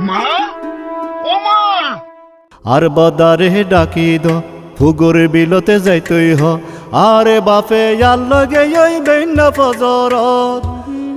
মা? ও মা! আর বদারে ডাকি দ ফুগুর বিলতে যাইতই হ। আরে বাপে ইয়ার লগে ওই বেন্ন ফজরত।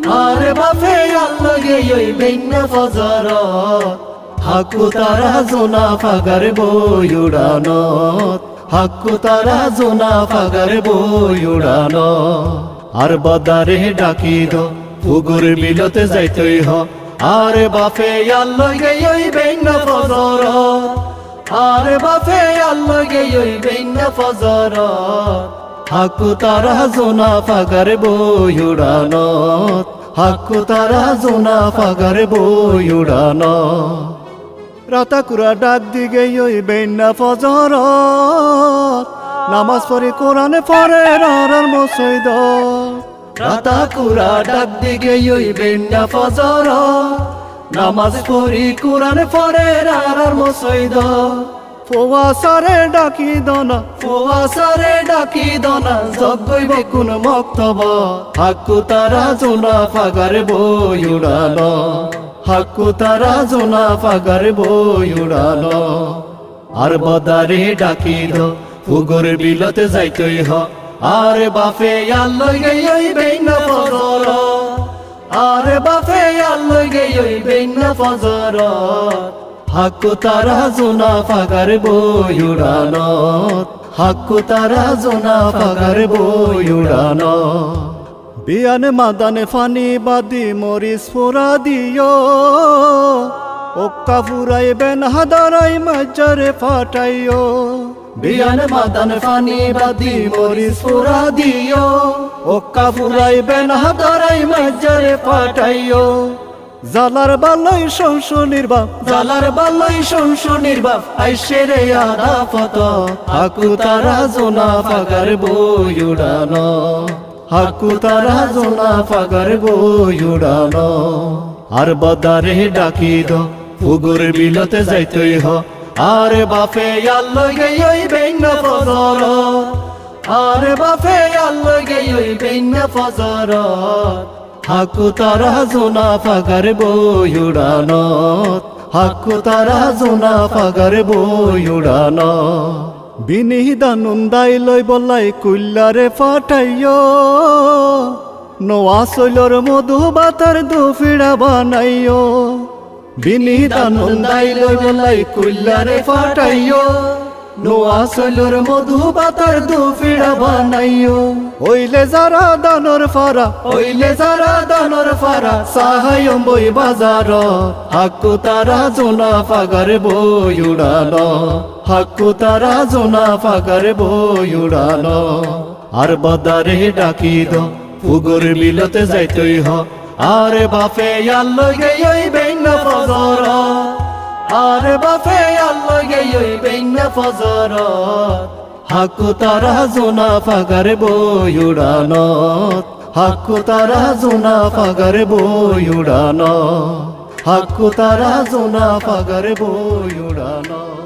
আরে বাপে ইয়ার লগে ওই বেন্ন ফজরত। হাকু তারা জোনা ফাগার বই উড়ানত। হাকু তারা জোনা ফাগার বই উড়ানত। আর বদারে ডাকি দ ফুগুর বিলতে যাইতই হ। আরে বাপে ইয়ার লগে ওই বেন্ন ফজরত আরে বাপে আল্লাহ গেই বেন্য ফজর। হাকু তারা জোনা ফাগার বই উড়ানো হাকু তারা জোনা ফাগার বই উড়ানো রাতাকুরা ডাক দিগে ওই বেন্য ফজর। নামাজ পড়ি কোরআনে পড়ে রার মসৈদ রাতাকুরা ডাক দিগে ওই বেন্য ফজর। নামাজ পড়ি, কোরআন পড়ে আর মসৈদ ফোয়াসারে ডাকি দনা ফোয়াসারে ডাকি দনা জগই বেকুন মক্তব। হাকু তারা জোনা ফাগার বই উড়ানো হাকু তারা জোনা ফাগার বই উড়ানো আর বদারে ডাকি দ, ফুগর বিলতে যাইতই হ। আর বাপে আল্লই গই বেইন ফজর। আরে বাপে আল্লই গই বেইন ফজর। হাকু তারা জোনা ফাগার বই উড়ানো হাকু তারা জোনা ফাগার বই উড়ানো বিয়ান মাদানে ফানি বাদি মরিস ফুরা দিও। ওক্কা ফুরাই বেন হাদারাই মজ্জারে ফাটাইও। বিয়ান মাদান ফানি বাদি মরিস ফুরা দিও। ওক্কা ফুরাই বেন হাদারাই মজ্জারে ফাটাইও জালার বালাই সংশনির বাপ জালার বালাই সংশনির বাপ আইসে রে আদা ফত। হাকু তারা জোনা ফাগার বই উড়ানো। হাকু তারা জোনা ফাগার বই আর বদারে ডাকি দ ফুগুর বিলতে যাইতই হ। আরে বাপে আল্লই গই ওই বেন্ন ফজর। আরে বাপে আল্লই গই ওই বেন্ন ফজর। হাকু তারা জোনা ফাগার বই উড়ানো। হাকু তারা জোনা ফাগার বই উড়ানো। বিনিহিদা নুন্দাই লই বলাই কুল্লারে ফাটাইও নোয়া শৈলর মধু বাতার দুফিড়া বানাইও বিনিহিদা নুন্দাই লই বলাই কুল্লারে ফাটাইও। নোয়া শৈলর মধু বাতার দুফিড়া বানাইও। ওইলে যারা দানর ফারা, ওইলে যারা দানর ফারা সাহায্য বই বাজার। হাকু তারা জোনা ফাগার বই উড়ানো হাকু তারা জোনা ফাগার বই উড়ানো আর বদারে ডাকি দ ফুগুর বিলতে যাইতই হ। আরে বাপে আল্লো গেই বেন্ন ফজর। আরে বাপে আল্লো গেই বেন্ন ফজর। হাকু তারা জোনা ফাগার বই উড়ানো হাকু তারা জোনা ফাগার বই উড়ানো হাকু তারা জোনা ফাগার বই উড়ানো